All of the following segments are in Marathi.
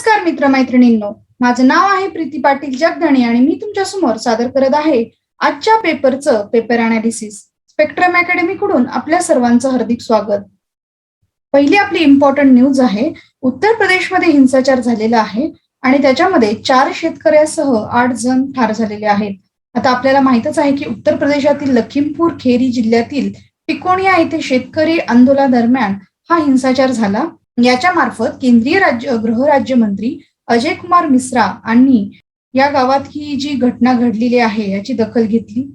नमस्कार मित्रमैत्रिणींनो. माझं नाव आहे प्रीती पाटील जगधणे आणि मी तुमच्यासमोर सादर करत आहे आजच्या पेपरचं पेपर अनालिसिस स्पेक्ट्रम अकॅडमी कडून आपल्या सर्वांचं हार्दिक स्वागत. पहिली आपली इम्पॉर्टंट न्यूज आहे उत्तर प्रदेशमध्ये हिंसाचार झालेला आहे आणि त्याच्यामध्ये चार शेतकऱ्यासह आठ जण ठार झालेले आहेत. आता आपल्याला माहितच आहे की उत्तर प्रदेशातील लखीमपूर खेरी जिल्ह्यातील टिकोणिया येथे शेतकरी आंदोलनादरम्यान हा हिंसाचार झाला. याच्या मार्फत केंद्रीय राज्य गृहराज्यमंत्री अजय कुमार मिश्रा यांनी या गावात ही जी घटना घडलेली आहे याची दखल घेतली.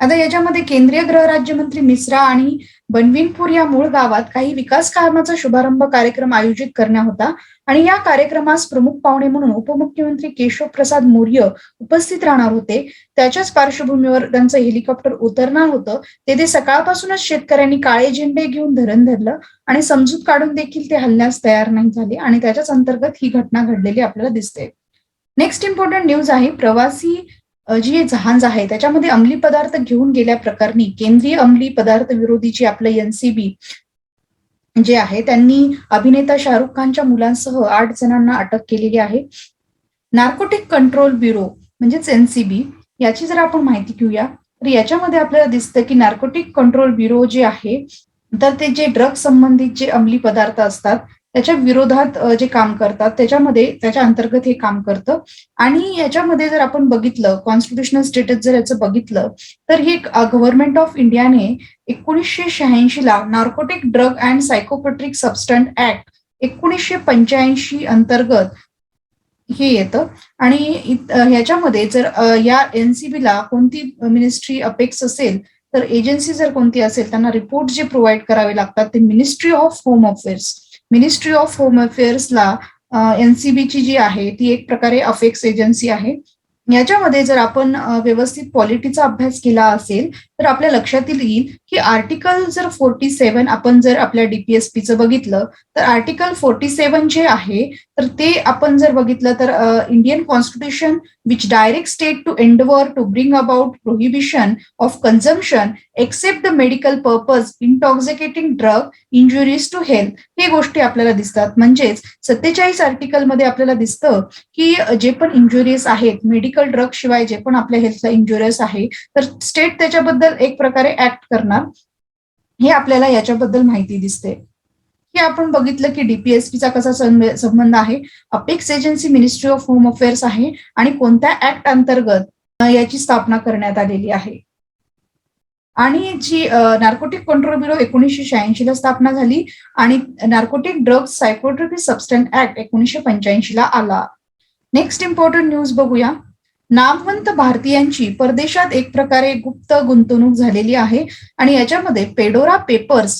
आता याच्यामध्ये केंद्रीय गृहराज्यमंत्री मिश्रा आणि बनविनपूर या मूळ गावात काही विकास कामाचा शुभारंभ कार्यक्रम आयोजित करण्यात होता. आणि या कार्यक्रमास प्रमुख पाहुणे म्हणून उपमुख्यमंत्री केशव प्रसाद मौर्य उपस्थित राहणार होते. त्याच्याच पार्श्वभूमीवर त्यांचं हेलिकॉप्टर उतरणार होतं. तेथे सकाळपासूनच शेतकऱ्यांनी काळे झेंडे घेऊन धरण धरलं आणि समजूत काढून देखील ते हल्ल्यास तयार नाही झाले आणि त्याच्याच अंतर्गत ही घटना घडलेली आपल्याला दिसते. नेक्स्ट इम्पॉर्टंट न्यूज आहे प्रवासी जी जहाज आहे त्याच्यामध्ये अंमली पदार्थ घेऊन गेल्या प्रकरणी केंद्रीय अंमली पदार्थ विरोधी आपलं एनसीबी जे आहे त्यांनी अभिनेता शाहरुख खानच्या मुलांसह आठ जणांना अटक केलेली आहे. नार्कोटिक कंट्रोल ब्युरो म्हणजेच एनसीबी याची जर आपण माहिती घेऊया. तर याच्यामध्ये आपल्याला दिसतं की नार्कोटिक कंट्रोल ब्युरो जे आहे तर ते जे ड्रग संबंधित जे अंमली पदार्थ असतात त्याच्या विरोधात जे काम करतात त्याच्यामध्ये त्याच्या अंतर्गत हे काम करतं. आणि याच्यामध्ये जर आपण बघितलं कॉन्स्टिट्युशनल स्टेटस जर याचं बघितलं तर हे गव्हर्नमेंट ऑफ इंडियाने एकोणीसशे शहाऐंशी ला narcotic drug and psychotropic substance act एकोणीसशे पंच्याऐंशी अंतर्गत हे येतं. आणि ह्याच्यामध्ये जर या एनसीबीला कोणती मिनिस्ट्री अपेक्स असेल तर एजन्सी जर कोणती असेल त्यांना रिपोर्ट जे प्रोव्हाइड करावे लागतात ते ministry of home affairs ministry of home अफेअर्सला एनसीबीची जी आहे ती एक प्रकारे अफेक्स एजन्सी आहे. याच्यामध्ये जर आपण व्यवस्थित पॉलिटीचा अभ्यास केला असेल तर आपल्या लक्षात येईल की आर्टिकल जर फोर्टी सेव्हन आपण जर आपल्या डीपीएसपीचं बघितलं तर आर्टिकल फोर्टी सेव्हन जे आहे तर ते आपण जर बघितलं तर Indian constitution which direct state to endeavour to bring about prohibition of consumption except the medical purpose intoxicating drug injuries to health हे गोष्टी आपल्याला दिसतात. म्हणजेच सत्तेचाळीस आर्टिकलमध्ये आपल्याला दिसतं की जे पण इंजुरीज आहेत मेडिकल ड्रग शिवाय जे पण आपल्या हेल्थला इंजुरियस आहे तर स्टेट त्याच्याबद्दल एक प्रकारे ऍक्ट करणार हे आपल्याला याच्याबद्दल माहिती दिसते. हे आपण बघितलं की डीपीएसपीचा कसा संबंध आहे. Apex agency ministry of home affairs आहे आणि कोणत्या ऍक्ट अंतर्गत याची स्थापना करण्यात आलेली आहे. आणि जी नार्कोटिक कंट्रोल ब्युरो एकोणीसशे शहाऐंशी ला स्थापना झाली आणि narcotic drugs psychotropic substance act एकोणीसशे पंच्याऐंशी ला आला. नेक्स्ट इम्पॉर्टंट न्यूज बघूया. नामवंत भारतीयांची परदेशात एक प्रकारे गुप्त गुंतवणूक झालेली आहे आणि याच्यामध्ये पेडोरा पेपर्स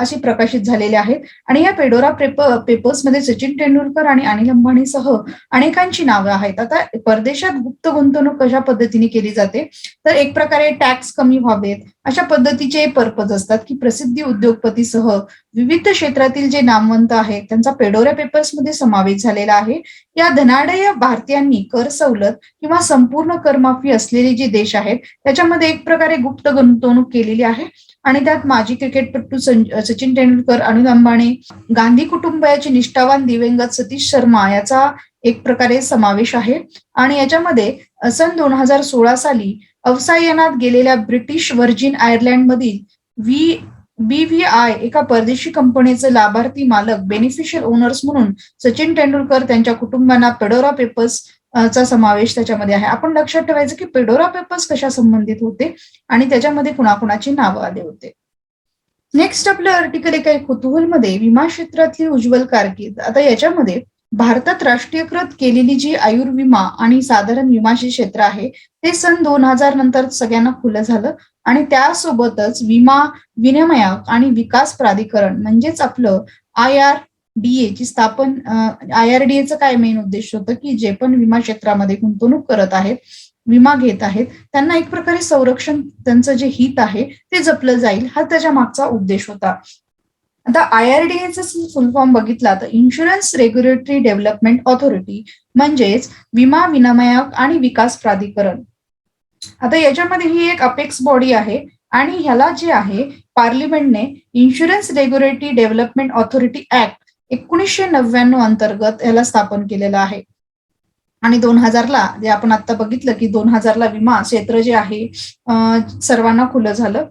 असे प्रकाशित झालेले आहेत आणि या पेडोरा पेपर पेपर्समध्ये सचिन तेंडुलकर आणि अनिल अंबानीसह अनेकांची नावं आहेत. आता परदेशात गुप्त गुंतवणूक कशा पद्धतीने केली जाते? तर एक प्रकारे टॅक्स कमी व्हावेत अशा पद्धतीचे पर्पज असतात की प्रसिद्धी उद्योगपतीसह विविध क्षेत्रातील जे नामवंत आहेत त्यांचा पेडोरा पेपर्समध्ये समावेश झालेला आहे. या धनाढ्य भारतीयांनी कर सवलत किंवा संपूर्ण करमाफी असलेले जे देश आहेत त्याच्यामध्ये एक प्रकारे गुप्त गुंतवणूक केलेली आहे. आणि त्यात माजी क्रिकेटपटू सचिन तेंडुलकर अनिल अंबानी गांधी कुटुंबाचे निष्ठावान दिवंगत सतीश शर्मा याचा एक प्रकारे समावेश आहे. आणि याच्यामध्ये सन दोन हजार सोळा साली अवसायनात गेलेल्या ब्रिटिश व्हर्जिन आयर्लंड मधील व्ही बीव्हीआय एका परदेशी कंपनीचे लाभार्थी मालक बेनिफिशियल ओनर्स म्हणून सचिन तेंडुलकर त्यांच्या कुटुंबांना पेडोरा पेपर्स चा समावेश त्याच्यामध्ये आहे. आपण लक्षात ठेवायचं की पेडोरा पेपर्स कशा संबंधित होते आणि त्याच्यामध्ये कुणाकुणाची नावं आले होते. नेक्स्ट आपलं आर्टिकल एका कुतूहलमध्ये विमा क्षेत्रातली उज्ज्वल कारकीर्द. आता याच्यामध्ये भारतात राष्ट्रीयकृत केलेली जी आयुर्विमा आणि साधारण विमाचे क्षेत्र आहे ते सन दोन हजार नंतर सगळ्यांना खुलं झालं आणि त्यासोबतच विमा विनिमयक आणि विकास प्राधिकरण म्हणजेच आपलं आय आर डीए ची स्थापन आय आर डीएचं काय मेन उद्देश होतं की जे पण विमा क्षेत्रामध्ये गुंतवणूक करत आहेत विमा घेत आहेत त्यांना एक प्रकारे संरक्षण त्यांचं जे हित आहे ते जपलं जाईल हा त्याच्या मागचा उद्देश होता. आता आय आर डी एचा फुल फॉर्म बघितला तर इन्शुरन्स रेग्युलेटरी डेव्हलपमेंट ऑथॉरिटी म्हणजेच विमा विनिमयक आणि विकास प्राधिकरण. आता याच्यामध्ये ही एक अपेक्स बॉडी आहे आणि ह्याला जे आहे पार्लिमेंटने insurance regulatory development authority act एकोणीसशे नव्याण्णव अंतर्गत याला स्थापन केलेलं आहे. आणि दोन हजारला जे आपण आता बघितलं की दोन हजारला विमा क्षेत्र जे आहे सर्वांना खुलं झालं.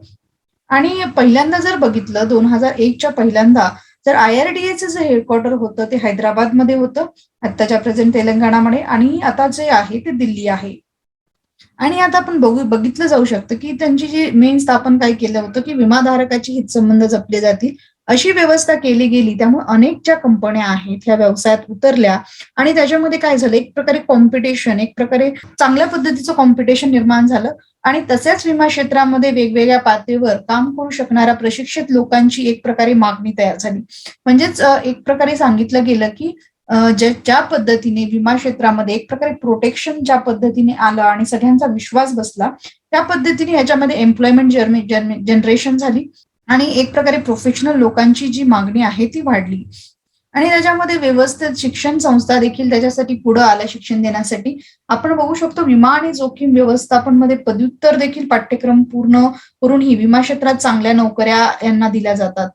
आणि पहिल्यांदा जर बघितलं दोन हजार एकच्या पहिल्यांदा तर आय आर डी एचं जे हेडक्वार्टर होतं ते हैदराबादमध्ये होतं आत्ताच्या प्रेझेंट तेलंगणामध्ये आणि आता जे आहे ते दिल्ली आहे. आणि आता आपण बघू बघितलं जाऊ शकतं की त्यांची जी मेन स्थापन काय केलं होतं की विमाधारकाची हितसंबंध जपले जातील अशी व्यवस्था केली गेली त्यामुळे अनेक ज्या कंपन्या आहेत ह्या व्यवसायात उतरल्या आणि त्याच्यामध्ये काय झालं? एक प्रकारे कॉम्पिटिशन एक प्रकारे चांगल्या पद्धतीचं कॉम्पिटिशन निर्माण झालं आणि तसेच विमा क्षेत्रामध्ये वेगवेगळ्या पातळीवर काम करू शकणाऱ्या प्रशिक्षित लोकांची एक प्रकारे मागणी तयार झाली. म्हणजेच एक प्रकारे सांगितलं गेलं की ज्या ज्या पद्धतीने विमा क्षेत्रामध्ये एक प्रकारे प्रोटेक्शन ज्या पद्धतीने आलं आणि सगळ्यांचा विश्वास बसला त्या पद्धतीने याच्यामध्ये एम्प्लॉयमेंट जनरेशन झाली. आणि एक प्रकारे प्रोफेशनल लोकांची जी मागणी आहे ती वाढली. आणि त्याच्यामध्ये व्यवस्थित शिक्षण संस्था देखील त्याच्यासाठी पुढे आल्या शिक्षण देण्यासाठी. आपण बघू शकतो विमा आणि जोखीम व्यवस्थापनमध्ये पदव्युत्तर देखील पाठ्यक्रम पूर्ण करून ही विमा क्षेत्रात चांगल्या नोकऱ्या यांना दिल्या जातात.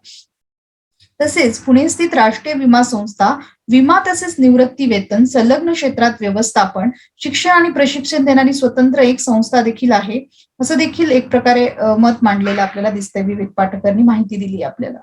तसेच पुणे स्थित राष्ट्रीय विमा संस्था विमा तसेच निवृत्ती वेतन संलग्न क्षेत्रात व्यवस्थापन शिक्षण आणि प्रशिक्षण देणारी स्वतंत्र एक संस्था देखील आहे. असं देखील एक प्रकारे मत मांडलेलं आपल्याला दिसतंय विवेक पाटकरांनी माहिती दिली आपल्याला.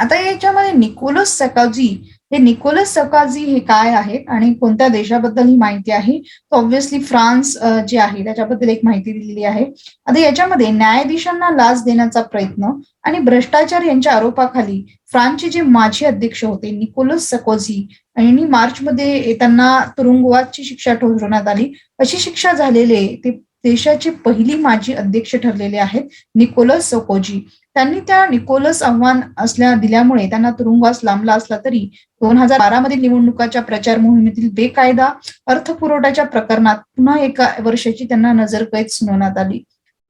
आता याच्यामध्ये निकोलस सकाजी हे निकोलस सकाजी हे काय आहेत आणि कोणत्या देशाबद्दल ही माहिती आहे? तर ऑब्व्हियसली फ्रान्स जे आहे त्याच्याबद्दल एक माहिती दिलेली आहे. आता याच्यामध्ये न्यायाधीशांना लाच देण्याचा प्रयत्न आणि भ्रष्टाचार यांच्या आरोपाखाली फ्रान्सचे जे माजी अध्यक्ष होते निकोलस सकोझी यांनी मार्चमध्ये त्यांना तुरुंगवासची शिक्षा ठोठवण्यात आली. अशी शिक्षा झालेले ते देशाचे पहिली माजी अध्यक्ष ठरलेले आहेत निकोलस सोकोजी. त्यांनी त्या निकोलस आव्हान असल्या दिल्यामुळे त्यांना तुरुंगवास लांबला असला तरी दोन हजार बारा मधील निवडणुकाच्या प्रचार मोहिमेतील बेकायदा अर्थपुरवठ्याच्या प्रकरणात पुन्हा एका वर्षाची त्यांना नजरकैद सुनावण्यात आली.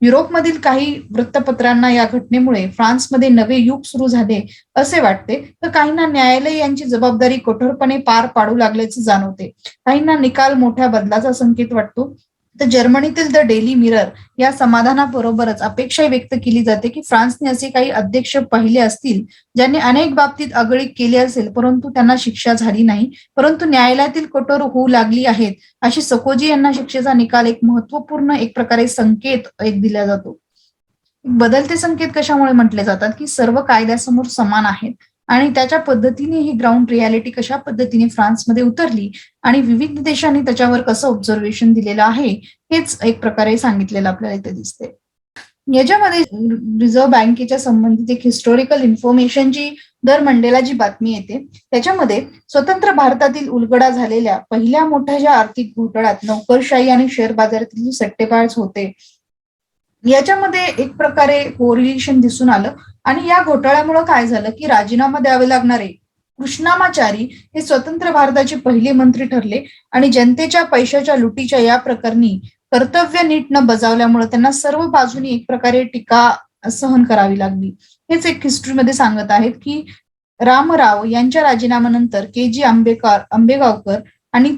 युरोपमधील काही वृत्तपत्रांना या घटनेमुळे फ्रान्समध्ये नवे युग सुरू झाले असे वाटते. तर काहींना न्यायालय यांची जबाबदारी कठोरपणे पार पाडू लागल्याचे जाणवते. काहींना निकाल मोठ्या बदलाचा संकेत वाटतो. तर जर्मनीतील द डेली मिरर या समाधानाबरोबरच अपेक्षा व्यक्त केली जाते की फ्रान्सने असे काही अध्यक्ष पाहिले असतील ज्यांनी अनेक बाबतीत अगळीक केली असेल परंतु त्यांना शिक्षा झाली नाही. परंतु न्यायालयातील कठोर होऊ लागली आहेत अशी सकोजी यांना शिक्षेचा निकाल एक महत्त्वपूर्ण एक प्रकारे संकेत एक दिला जातो. बदलते संकेत कशामुळे म्हटले जातात? की सर्व कायद्यासमोर समान आहेत. आणि त्याच्या पद्धतीने ही ग्राउंड रियालिटी कशा पद्धतीने फ्रान्समध्ये उतरली आणि विविध देशांनी त्याच्यावर कसं ऑब्झर्वेशन दिलेलं आहे हेच एक प्रकारे सांगितलेलं आपल्याला इथे दिसते याच्यामध्ये रिझर्व्ह बँकेच्या संबंधित एक हिस्टॉरिकल इन्फॉर्मेशनची दर मंडेला जी बातमी येते त्याच्यामध्ये स्वतंत्र भारतातील उलगडा झालेल्या पहिल्या मोठ्या ज्या आर्थिक घोटाळ्यात नोकरशाही आणि शेअर बाजारातील जे सट्टेबाज होते याच्यामध्ये एक प्रकारे कोरिलेशन दिसून आलं. आणि या घोटाळ्यामुळे काय झालं की राजीनामा द्यावे लागणारे कृष्णामाचारी हे स्वतंत्र भारताचे पहिले मंत्री ठरले आणि जनतेच्या पैशाच्या लुटीच्या या प्रकरणी कर्तव्य नीट न बजावल्यामुळे त्यांना सर्व बाजूनी एक प्रकारे टीका सहन करावी लागली. हेच एक हिस्ट्रीमध्ये सांगत आहेत की रामराव यांच्या राजीनाम्यानंतर के जी आंबेकर आंबेगावकर आणि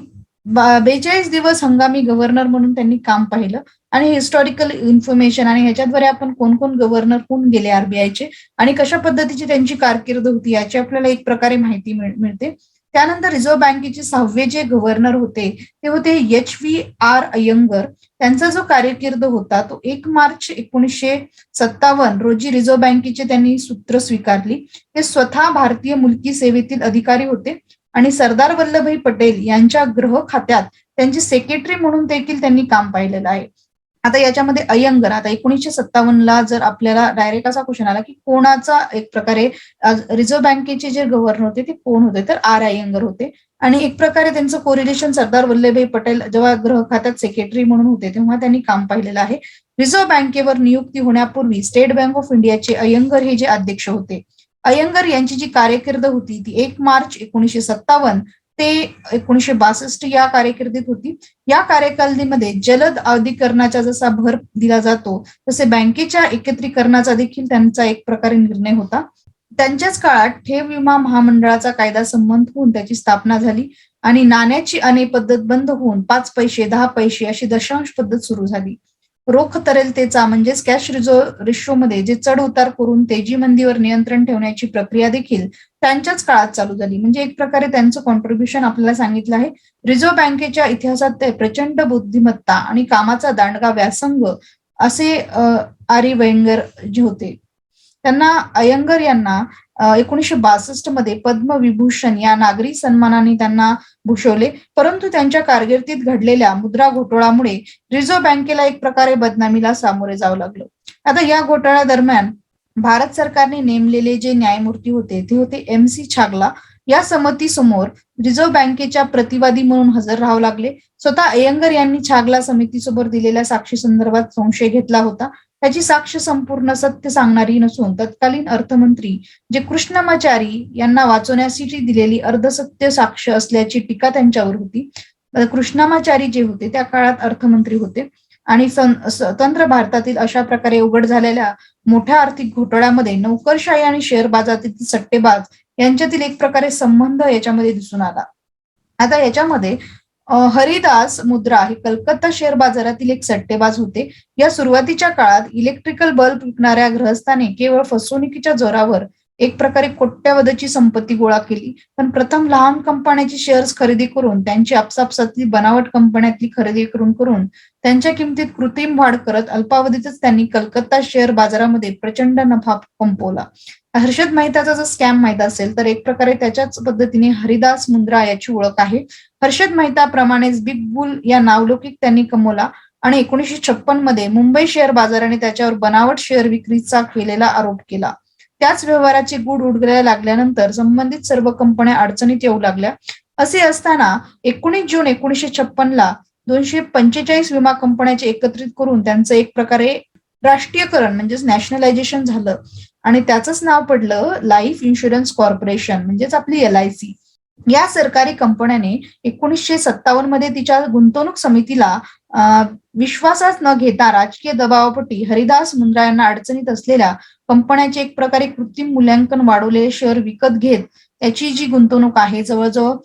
बेचाळीस दिवस हंगामी गव्हर्नर म्हणून त्यांनी काम पाहिलं. आणि हिस्टॉरिकल इन्फॉर्मेशन आणि ह्याच्याद्वारे आपण कोण कोण गव्हर्नर होऊन गेले आरबीआयचे आणि कशा पद्धतीची त्यांची कारकीर्द होती याची आपल्याला एक प्रकारे माहिती मिळते. त्यानंतर रिझर्व्ह बँकेचे सहावे जे गव्हर्नर होते ते होते एच व्ही आर अय्यंगर. त्यांचा जो कार्यकीर्द होता तो एक मार्च एकोणीसशे सत्तावन्न रोजी रिझर्व्ह बँकेचे त्यांनी सूत्र स्वीकारली. ते स्वतः भारतीय मुलकी सेवेतील अधिकारी होते आणि सरदार वल्लभभाई पटेल यांच्या गृह खात्यात त्यांचे सेक्रेटरी म्हणून देखील त्यांनी काम पाहिलेलं आहे. आता याच्यामध्ये अय्यंगर आता एकोणीसशे सत्तावन्नला जर आपल्याला डायरेक्ट असा क्वेश्चन आला की कोणाचा एक प्रकारे रिझर्व्ह बँकेचे जे गव्हर्नर होते ते कोण होते? तर आर अयंगर होते. आणि एक प्रकारे त्यांचं कोरिलेशन सरदार वल्लभभाई पटेल जेव्हा गृह खात्यात सेक्रेटरी म्हणून होते तेव्हा त्यांनी काम पाहिलेलं आहे. रिझर्व्ह बँकेवर नियुक्ती होण्यापूर्वी स्टेट बँक ऑफ इंडियाचे अय्यंगर हे जे अध्यक्ष होते अय्यंगर यांची जी कारकीर्द होती ती एक मार्च एकोणीसशे सत्तावन्न ते एकोणीसशे बासष्ट या कार्यकिर्दीत होती. या कार्यकालीमध्ये जलद अधिकरणाचा जसा भर दिला जातो तसे बँकेच्या एकत्रीकरणाचा देखील त्यांचा एक प्रकारे निर्णय होता. त्यांच्याच काळात ठेव विमा महामंडळाचा कायदा संबंध होऊन त्याची स्थापना झाली आणि नाण्याची अने पद्धत बंद होऊन पाच पैसे दहा पैसे अशी दशांश पद्धत सुरू झाली. रोख तरलतेचा म्हणजेच कॅश रिझर्व्ह रेशोमध्ये जे चढ उतार करून तेजी मंदीवर नियंत्रण ठेवण्याची प्रक्रिया देखील त्यांच्याच काळात चालू झाली. म्हणजे एक प्रकारे त्यांचं कॉन्ट्रीब्युशन आपल्याला सांगितलं आहे. रिझर्व्ह बँकेच्या इतिहासात ते प्रचंड बुद्धिमत्ता आणि कामाचा दांडगा व्यासंग असे आरी वेंगर जे होते. त्यांना अयंगर यांना एकोणीसशे बासष्टमध्ये पद्मविभूषण या नागरी सन्मानाने त्यांना भूषवले. परंतु त्यांच्या कारकिर्दीत घडलेल्या मुद्रा घोटाळ्यामुळे रिझर्व्ह बँकेला एक प्रकारे बदनामीला सामोरे जावं लागलं. आता या घोटाळ्या दरम्यान भारत सरकारने नेमलेले जे न्यायमूर्ती होते ते होते एम सी छागला. या समितीसमोर रिझर्व्ह बँकेच्या प्रतिवादी म्हणून हजर राहावं लागले. स्वतः अयंगर यांनी छागला समितीसमोर दिलेल्या साक्षी संदर्भात संशय घेतला होता. त्याची साक्ष संपूर्ण सत्य सांगणारी नसून तत्कालीन अर्थमंत्री जे कृष्णमाचारी यांना वाचवण्यासाठी दिलेली अर्धसत्य साक्ष असल्याची टीका त्यांच्यावर होती. कृष्णामाचारी जे होते त्या काळात अर्थमंत्री होते. आणि स्वतंत्र भारतातील अशा प्रकारे उघड झालेल्या मोठ्या आर्थिक घोटाळ्यामध्ये नोकरशाही आणि शेअर बाजारातील सट्टेबाज यांच्यातील एक प्रकारे संबंध याच्यामध्ये दिसून आला. आता याच्यामध्ये हरिदास मुद्रा हे कलकत्ता शेअर बाजारातील एक सट्टेबाज होते. या सुरुवातीच्या काळात इलेक्ट्रिकल बल्ब विकणाऱ्या ग्रहस्थाने केवळ फसवणुकीच्या जोरावर एक प्रकारे कोट्यावधीची संपत्ती गोळा केली. पण प्रथम लहान कंपन्यांची शेअर्स खरेदी करून त्यांची आपसापसातली बनावट कंपन्यातली खरेदी करून करून त्यांच्या किमतीत कृत्रिम वाढ करत अल्पावधीतच त्यांनी कलकत्ता शेअर बाजारामध्ये प्रचंड नफा कंपवला हर्षद मेहताचा जर स्कॅम माहीत असेल तर एक प्रकारे त्याच्याच पद्धतीने हरिदास मुंद्रा याची ओळख आहे. हर्षद मेहता प्रमाणेच बिग बुल या नावलौकिक त्यांनी कमवला आणि एकोणीशे छप्पनमध्ये मुंबई शेअर बाजाराने त्याच्यावर बनावट शेअर विक्रीचा केलेला आरोप केला. त्याच व्यवहाराचे गुढ उडगायला लागल्यानंतर संबंधित सर्व कंपन्या अडचणीत येऊ लागल्या. असे असताना एकोणीस जून एकोणीसशे छप्पनला दोनशे पंचेचाळीस विमा कंपन्याचे एकत्रित करून त्यांचं एक प्रकारे राष्ट्रीयकरण म्हणजेच नॅशनलायझेशन झालं. आणि त्याचंच नाव पडलं लाईफ इन्शुरन्स कॉर्पोरेशन म्हणजेच आपली एल आय सी या सरकारी कंपन्याने एकोणीसशे सत्तावन्नमध्ये तिच्या गुंतवणूक समितीला विश्वासात न घेता राजकीय दबावापोटी हरिदास मुंद्रा यांना अडचणीत असलेल्या कंपन्याचे एक प्रकारे कृत्रिम मूल्यांकन वाढवलेले शेअर विकत घेत त्याची जी गुंतवणूक आहे जवळजवळ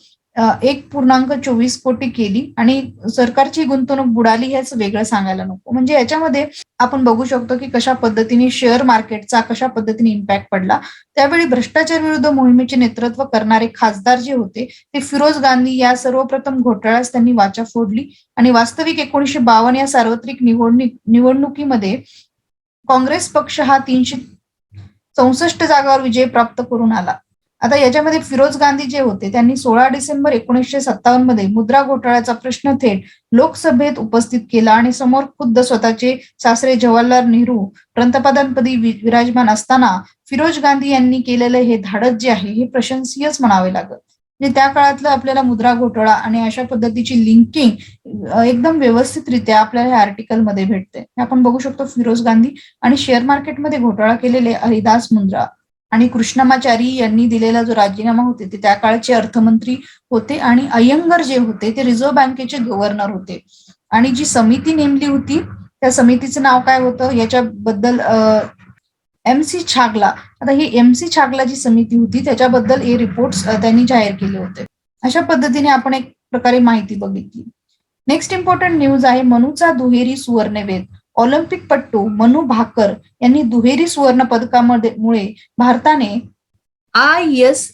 एक पूर्णांक चोवीस कोटी केली. आणि सरकारची गुंतवणूक बुडाली हेच वेगळं सांगायला नको. म्हणजे याच्यामध्ये आपण बघू शकतो की कशा पद्धतीने शेअर मार्केटचा कशा पद्धतीने इम्पॅक्ट पडला. त्यावेळी भ्रष्टाचार विरुद्ध मोहिमेचे नेतृत्व करणारे खासदार जे होते ते फिरोज गांधी या सर्वप्रथम घोटाळ्यास त्यांनी वाचा फोडली. आणि वास्तविक एकोणीशे बावन्न या सार्वत्रिक निवडणूक निवडणुकीमध्ये काँग्रेस पक्ष हा तीनशे चौसष्ट जागावर विजय प्राप्त करून आला. आता याच्यामध्ये फिरोज गांधी जे होते त्यांनी सोळा डिसेंबर एकोणीसशे सत्तावन्नमध्ये मुद्रा घोटाळ्याचा प्रश्न थेट लोकसभेत उपस्थित केला आणि समोर खुद्द स्वतःचे सासरे जवाहरलाल नेहरू पंतप्रधानपदी विराजमान असताना फिरोज गांधी यांनी केलेलं हे धाडस जे आहे हे प्रशंसीयच म्हणावे लागत. म्हणजे त्या काळातलं आपल्याला मुद्रा घोटाळा आणि अशा पद्धतीची लिंकिंग एकदम व्यवस्थितरित्या आपल्याला ह्या आर्टिकलमध्ये भेटते. आपण बघू शकतो फिरोज गांधी आणि शेअर मार्केटमध्ये घोटाळा केलेले हरिदास मुंद्रा. आणि कृष्णमाचारी यांनी दिलेला जो राजीनामा होते ते त्या काळचे अर्थमंत्री होते आणि अय्यंगर जे होते ते रिझर्व्ह बँकेचे गव्हर्नर होते. आणि जी समिती नेमली होती त्या समितीचं नाव काय होतं? याच्याबद्दल एम सी छागला. आता ही एम सी छागला जी समिती होती त्याच्याबद्दल हे रिपोर्ट त्यांनी जाहीर केले होते. अशा पद्धतीने आपण एक प्रकारे माहिती बघितली. नेक्स्ट इम्पॉर्टंट न्यूज आहे मनुचा दुहेरी सुवर्णवेद ऑलिम्पिकपटू मनू भाकर यांनी दुहेरी सुवर्ण पदकामध्ये मुळे भारताने आय एस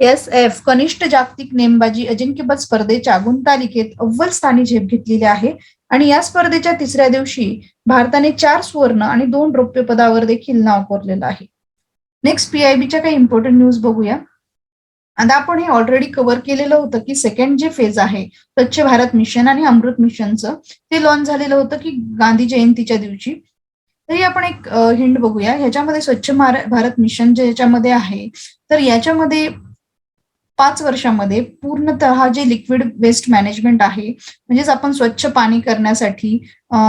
एस एफ कनिष्ठ जागतिक नेमबाजी अजिंक्यपद स्पर्धेच्या गुणतालिकेत अव्वल स्थानी झेप घेतलेली आहे. आणि या स्पर्धेच्या तिसऱ्या दिवशी भारताने चार सुवर्ण आणि दोन रौप्य पदावर देखील नाव कोरलेलं आहे. नेक्स्ट पीआयबीच्या काही इम्पॉर्टंट न्यूज बघूया. आता आपण हे ऑलरेडी कव्हर केलेलं होतं की सेकंड जे फेज आहे स्वच्छ भारत मिशन आणि अमृत मिशनचं ते लॉन्च झालेलं होतं की गांधी जयंतीच्या दिवशी. तरी आपण एक हिंड बघूया. ह्याच्यामध्ये स्वच्छ भारत मिशन जे ह्याच्यामध्ये आहे तर याच्यामध्ये पाच वर्षामध्ये पूर्णतः जे लिक्विड वेस्ट मॅनेजमेंट आहे म्हणजेच आपण स्वच्छ पाणी करण्यासाठी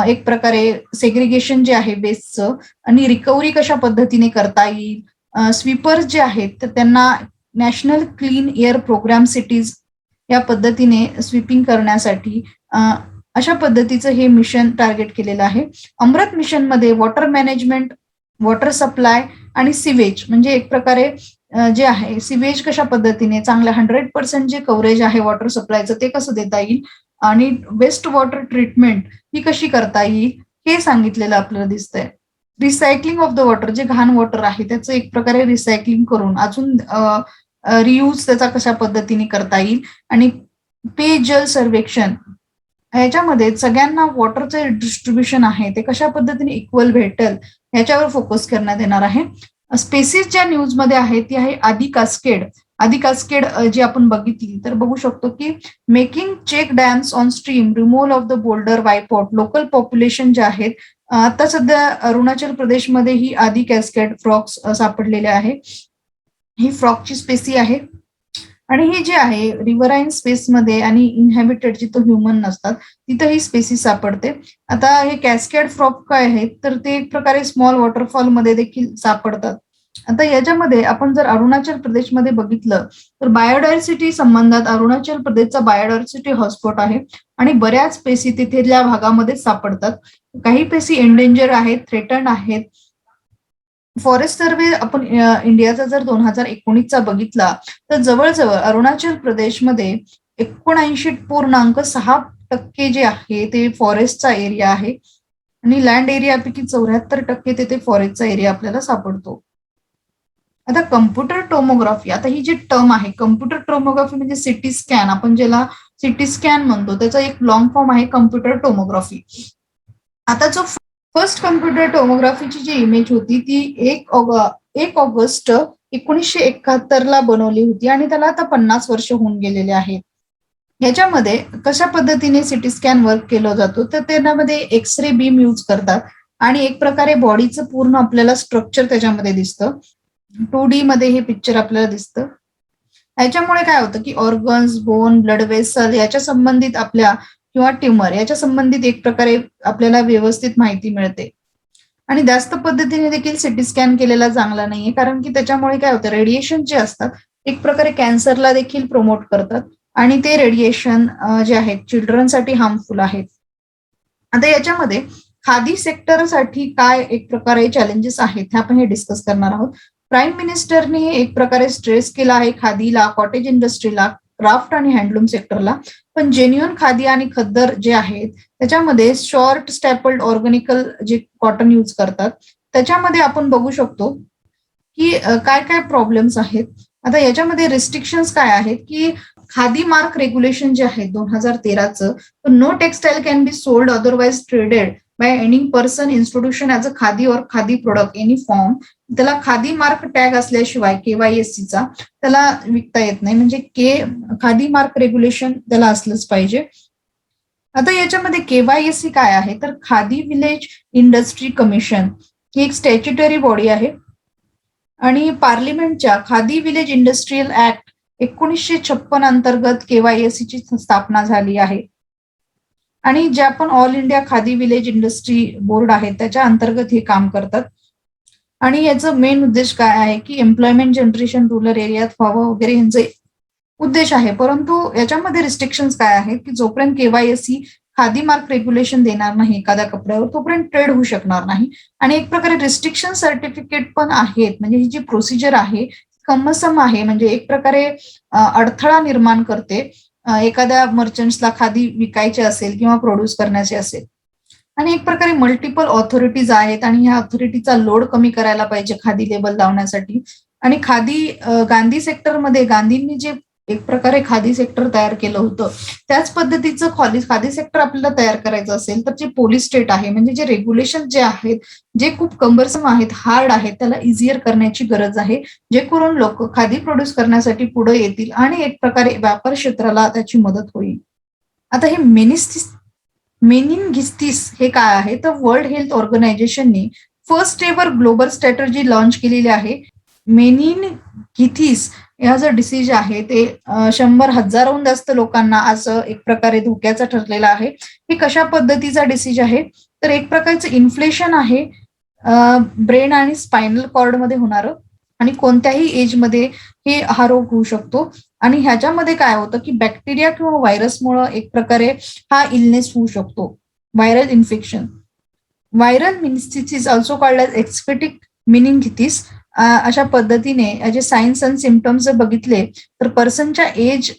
एक प्रकारे सेग्रिगेशन जे आहे वेस्टचं आणि रिकव्हरी कशा पद्धतीने करता येईल स्वीपर्स जे आहेत तर त्यांना national clean air programme cities या पद्धतीने स्वीपिंग करण्यासाठी अशा पद्धतीचं हे मिशन टार्गेट केलेलं आहे. अमृत मिशनमध्ये वॉटर मॅनेजमेंट वॉटर सप्लाय आणि सिवेज म्हणजे एक प्रकारे जे आहे सिवेज कशा पद्धतीने चांगल्या हंड्रेड पर्सेंट जे कव्हरेज आहे वॉटर सप्लायचं ते कसं देता येईल आणि वेस्ट वॉटर ट्रीटमेंट ही कशी करता येईल हे सांगितलेलं आपल्याला दिसतंय. रिसायकलिंग ऑफ द वॉटर जे घाण वॉटर आहे त्याचं एक प्रकारे रिसायकलिंग करून अजून रियूज त्याचा कशा पद्धतीने करता येईल? आणि पेयजल सर्वेक्षण ह्याच्यामध्ये सगळ्यांना वॉटरचे डिस्ट्रीब्युशन आहे ते कशा पद्धतीने इक्वल भेटेल याच्यावर फोकस करण्यात येणार आहे. स्पेसिस ज्या न्यूजमध्ये आहे ती आहे आदी कास्केड आधी कास्केड जी आपण बघितली तर बघू शकतो की making check dams on stream removal of the boulder वायपॉट local population जे आहेत आता सध्या अरुणाचल प्रदेशमध्ये ही आदी कॅस्केड फ्रॉक्स सापडलेले आहे. ही फ्रॉकची स्पेसी आहे. आणि हे जे आहे रिव्हराईन स्पेसमध्ये आणि इनहॅबिटेड जिथं ह्युमन नसतात तिथं ही स्पेसी सापडते. आता हे कॅस्केड फ्रॉक काय आहेत तर ते एक प्रकारे स्मॉल वॉटरफॉलमध्ये देखील सापडतात. आता याच्यामध्ये आपण जर अरुणाचल प्रदेशमध्ये बघितलं तर बायोडायव्हर्सिटी संबंधात अरुणाचल प्रदेशचा बायोडायव्हर्सिटी हॉटस्पॉट आहे. आणि बऱ्याच पेसी तिथल्या भागामध्ये सापडतात. काही पेसी एंडेंजर आहेत थ्रेटन आहेत. फॉरेस्ट सर्वे आपण इंडियाचा जर दोन हजार एकोणीसचा बघितला तर जवळजवळ अरुणाचल प्रदेशमध्ये एकोणऐंशी पूर्णांक सहा टक्के जे आहे ते फॉरेस्टचा एरिया आहे. आणि लँड एरियापैकी चौऱ्याहत्तर टक्के तिथे फॉरेस्टचा एरिया आपल्याला सापडतो. आता कम्प्युटर टोमोग्राफी आता ही जी टर्म आहे कम्प्युटर टोमोग्राफी म्हणजे सिटी स्कॅन आपण ज्याला सिटी स्कॅन म्हणतो त्याचा एक लॉंग फॉर्म आहे कम्प्युटर टोमोग्राफी. आता जो फर्स्ट कम्प्युटर टोमोग्राफीची जी इमेज होती ती एक एक ऑगस्ट एकोणीसशे एकाहत्तर ला बनवली होती आणि त्याला आता पन्नास वर्ष होऊन गेलेले आहेत याच्यामध्ये कशा पद्धतीने सिटी स्कॅन वर्क केला जातो तर त्यामध्ये एक्स रे बीम यूज करतात आणि एक प्रकारे बॉडीचं पूर्ण आपल्याला स्ट्रक्चर त्याच्यामध्ये दिसतं. टू डी मध्ये हे पिक्चर आपल्याला दिसतं. याच्यामुळे काय होतं की ऑर्गन्स बोन ब्लड वेसल याच्या संबंधित आपल्या किंवा ट्युमर याच्या संबंधित एक प्रकारे आपल्याला व्यवस्थित माहिती मिळते. आणि जास्त पद्धतीने देखील सिटी स्कॅन केलेला चांगला नाहीये कारण की त्याच्यामुळे काय होतं रेडिएशन जे असतात एक प्रकारे कॅन्सरला देखील प्रमोट करतात. आणि ते रेडिएशन जे आहेत चिल्ड्रनसाठी हार्मफुल आहेत. आता याच्यामध्ये खादी सेक्टरसाठी काय एक प्रकारे चॅलेंजेस आहेत हे आपण हे डिस्कस करणार आहोत. प्राईम मिनिस्टरने एक प्रकारे स्ट्रेस केला आहे खादीला कॉटेज इंडस्ट्रीला क्राफ्ट आणि हँडलूम सेक्टरला पण जेन्युअन खादी आणि खद्दर जे आहेत त्याच्यामध्ये शॉर्ट स्टॅपल्ड ऑर्गॅनिकल जे कॉटन यूज करतात त्याच्यामध्ये आपण बघू शकतो की काय काय प्रॉब्लेम्स आहेत. आता याच्यामध्ये रिस्ट्रिक्शन्स काय आहेत की खादी मार्क रेग्युलेशन जे आहे दोन हजार तेराचं no textile can be sold otherwise traded by any person institution as a khadi और खादी प्रोडक्ट एनी फॉर्म त्याला खादी मार्क टॅग असल्याशिवाय केवायएससीचा त्याला विकता येत नाही. म्हणजे के खादी मार्क रेग्युलेशन त्याला असलंच पाहिजे. आता याच्यामध्ये केवायएससी काय आहे? तर खादी विलेज इंडस्ट्री कमिशन ही एक स्टॅच्युटरी बॉडी आहे. आणि पार्लिमेंटच्या खादी विलेज इंडस्ट्रीयल ऍक्ट एकोणीसशे छप्पन अंतर्गत केवायएससीची स्थापना झाली आहे. आणि ज्या पण all India khadi village industry board आहे त्याच्या अंतर्गत हे काम करतात. आणि याचं मेन उद्देश काय आहे की एम्प्लॉयमेंट जनरेशन रुरल एरियात व्हावं वगैरे यांचे उद्देश आहे. परंतु याच्यामध्ये रिस्ट्रिक्शन काय आहेत की जोपर्यंत केवायएससी खादी मार्क रेग्युलेशन देणार नाही एखाद्या कपड्यावर तोपर्यंत ट्रेड होऊ शकणार नाही. आणि एक प्रकारे रिस्ट्रिक्शन सर्टिफिकेट पण आहेत. म्हणजे ही जी प्रोसिजर आहे कमसम आहे. म्हणजे एक प्रकारे अडथळा निर्माण करते. एखाद्या मर्चंट्सला खादी विकायचे असेल किंवा प्रोड्यूस करण्याचे असेल. आणि एक प्रकारे मल्टिपल ऑथॉरिटीज आहेत आणि ह्या ऑथॉरिटीचा लोड कमी करायला पाहिजे खादी लेबल लावण्यासाठी. आणि खादी गांधी सेक्टरमध्ये गांधींनी जे एक प्रकारे खादी सेक्टर तयार केलं होतं. त्याच पद्धतीचं खादी खादी सेक्टर आपल्याला तयार करायचं असेल तर जे पोलीस स्टेट आहे म्हणजे जे रेग्युलेशन जे आहेत जे खूप कंबरसम आहेत हार्ड आहेत त्याला इझियर करण्याची गरज आहे जे करून लोक खादी प्रोड्यूस करण्यासाठी पुढे येतील आणि एक प्रकारे व्यापार क्षेत्राला त्याची मदत होईल. आता हे मेनिस्टिस मेनिनगिस्टिस हे काय आहे? तर world health ऑर्गनायझेशनने first ever global strategy launch केलेली आहे. मेनिन गिथिस हा जो डिसीज आहे ते शंभर हजारहून जास्त लोकांना आज एक प्रकारे धोक्याचा ठरलेला आहे. हे कशा पद्धतीचा डिसीज आहे? तर एक प्रकारचं इन्फ्लेशन आहे ब्रेन आणि स्पायनल कॉर्डमध्ये होणारं आणि कोणत्याही एजमध्ये हे हा रोग होऊ शकतो. आणि ह्याच्यामध्ये काय होतं की बॅक्टेरिया किंवा व्हायरसमुळं एक प्रकारे हा इलनेस होऊ शकतो. Viral infection viral meningitis also called as aseptic घेतीस अशा पद्धतीने जे सायन्स अँड सिमटम्स जर बघितले तर पर्सनच्या एज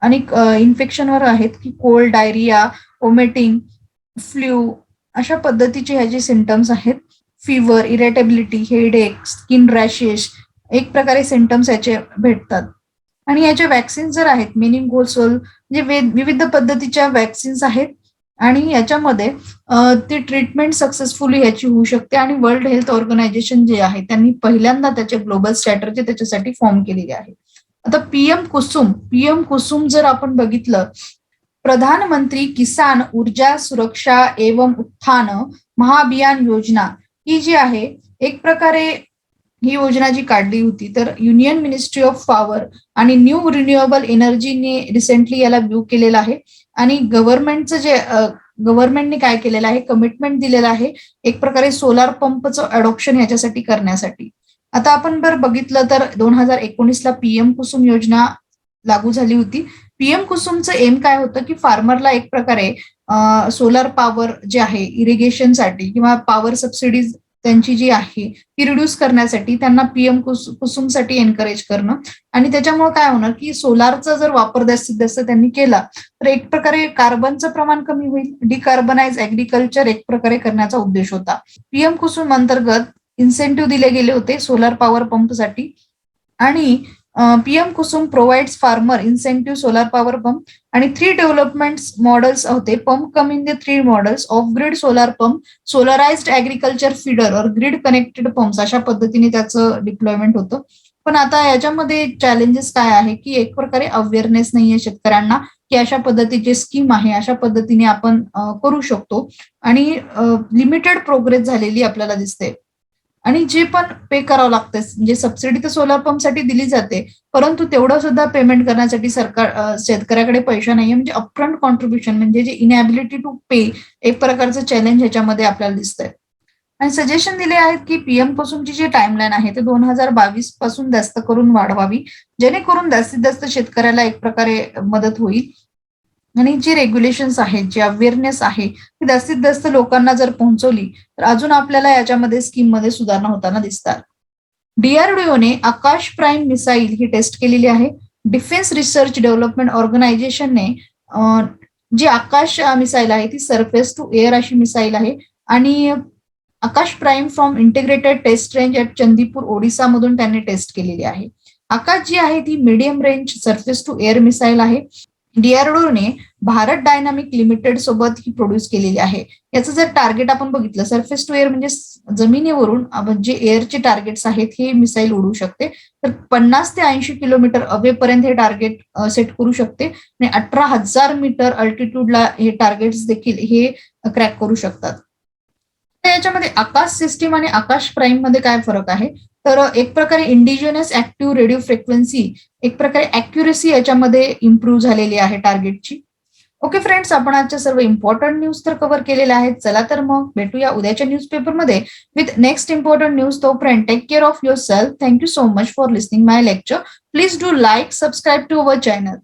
आणि इन्फेक्शनवर आहेत की कोल्ड डायरिया ओमेटिंग फ्ल्यू अशा पद्धतीचे ह्याचे सिमटम्स आहेत fever irritability headache skin rashes एक प्रकारे सिमटम्स याचे भेटतात. आणि याचे वॅक्सिन जर आहेत मेनिंगोसोल म्हणजे वे- विविध पद्धतीच्या वॅक्सिन्स आहेत आणि याच्यामध्ये ती ट्रीटमेंट सक्सेसफुली याची होऊ शकते आणि वर्ल्ड हेल्थ ऑर्गनायझेशन जे आहे त्यांनी पहिल्यांदा त्याचे ग्लोबल स्ट्रॅटर्जी त्याच्यासाठी फॉर्म केलेली आहे. आता पीएम कुसुम पीएम कुसुम जर आपण बघितलं प्रधानमंत्री किसान ऊर्जा सुरक्षा एवं उत्थान महाअभियान योजना ही जी आहे एक प्रकारे ही योजना जी काढली होती तर युनियन मिनिस्ट्री ऑफ पॉवर आणि न्यू रिन्युएबल एनर्जीने रिसेंटली याला व्यू केलेला आहे. आणि गव्हर्नमेंटचं जे गव्हर्नमेंटने काय केलेलं आहे कमिटमेंट दिलेलं आहे एक प्रकारे सोलार पंपचं अडॉप्शन याच्यासाठी करण्यासाठी. आता आपण जर बघितलं तर दोन हजार एकोणीसला पीएम कुसुम योजना लागू झाली होती. पीएम कुसुमचं एम काय होतं की फार्मरला एक प्रकारे सोलार पॉवर जे आहे इरिगेशनसाठी किंवा पॉवर सबसिडीज त्यांची जी आहे ती रिड्यूस करण्यासाठी त्यांना पीएम कुसुमसाठी एनकरेज करणं. आणि त्याच्यामुळे काय होणार की सोलारचा जर वापर जास्तीत जास्त त्यांनी केला तर एक प्रकारे कार्बनचं प्रमाण कमी होईल. डिकार्बनाइज ऍग्रिकल्चर एक प्रकारे करण्याचा उद्देश होता. पीएम कुसुम अंतर्गत इन्सेंटिव्ह दिले गेले होते सोलार पॉवर पंपसाठी आणि PM Kusum provides farmer incentive solar power pump आणि थ्री डेव्हलपमेंट मॉडेल्स होते. Pump come in the three models off grid solar pump solarised agriculture feeder और ग्रीड कनेक्टेड पंप्स अशा पद्धतीने त्याचं डिप्लॉयमेंट होतं. पण आता याच्यामध्ये चॅलेंजेस काय आहे की एक प्रकारे अवेअरनेस नाहीये शेतकऱ्यांना की अशा पद्धतीची स्कीम आहे अशा पद्धतीने आपण करू शकतो. आणि लिमिटेड प्रोग्रेस झालेली आपल्याला दिसते. आणि जे पण पे करावं लागतं म्हणजे सबसिडी तर सोलार पंपसाठी दिली जाते परंतु तेवढं सुद्धा पेमेंट करण्यासाठी सरकार शेतकऱ्याकडे पैसा नाहीये. म्हणजे अपफ्रंट कॉन्ट्रीब्युशन म्हणजे जे इनॅबिलिटी टू पे एक प्रकारचं चॅलेंज ह्याच्यामध्ये आपल्याला दिसतंय. आणि सजेशन दिले आहेत की पीएम पासूनची जी टाइमलाईन आहे ते दोन हजार बावीसपासून जास्त करून वाढवावी. जेणेकरून जास्तीत जास्त शेतकऱ्याला एक प्रकारे मदत होईल. आणि जी रेग्युलेशन्स आहेत जे अवेअरनेस आहे ती जास्तीत जास्त लोकांना जर पोहोचवली तर अजून आपल्याला याच्यामध्ये स्कीममध्ये सुधारणा होताना दिसतात. डीआरडीओने आकाश प्राईम मिसाईल ही टेस्ट केलेली आहे. डिफेन्स रिसर्च डेव्हलपमेंट ऑर्गनायझेशनने जी आकाश मिसाईल आहे ती सरफेस टू एअर अशी मिसाईल आहे. आणि Akash prime from integrated test range at Chandipur Odisha मधून त्यांनी टेस्ट केलेली आहे. आकाश जी आहे ती medium range surface to air missile आहे. डीआरडीओने भारत डायनामिक लिमिटेड सोबत ही प्रोड्यूस केलेली आहे. याचं जर टार्गेट आपण बघितलं सरफेस टू एअर म्हणजे जमिनीवरून जे एअरचे टार्गेट्स आहेत हे मिसाईल उडू शकते. तर पन्नास ते ऐंशी किलोमीटर अवेपर्यंत हे टार्गेट सेट करू शकते. आणि अठरा हजार मीटर अल्टिट्यूडला हे टार्गेट्स देखील हे क्रॅक करू शकतात. याच्यामध्ये आकाश सिस्टीम आणि आकाश प्राईममध्ये काय फरक आहे? तर एक प्रकारे इंडिजिनस ऍक्टिव्ह रेडिओ फ्रिक्वेन्सी एक प्रकारे अॅक्युरेसी याच्यामध्ये इम्प्रूव्ह झालेली आहे टार्गेटची ओके फ्रेंड्स आपण आजच्या सर्व इम्पॉर्टंट न्यूज तर कव्हर केलेल्या आहेत. चला तर मग भेटूया उद्याच्या न्यूजपेपरमध्ये with next important news to friend take care of your self thank you so much for listening my lecture please do like subscribe to our channel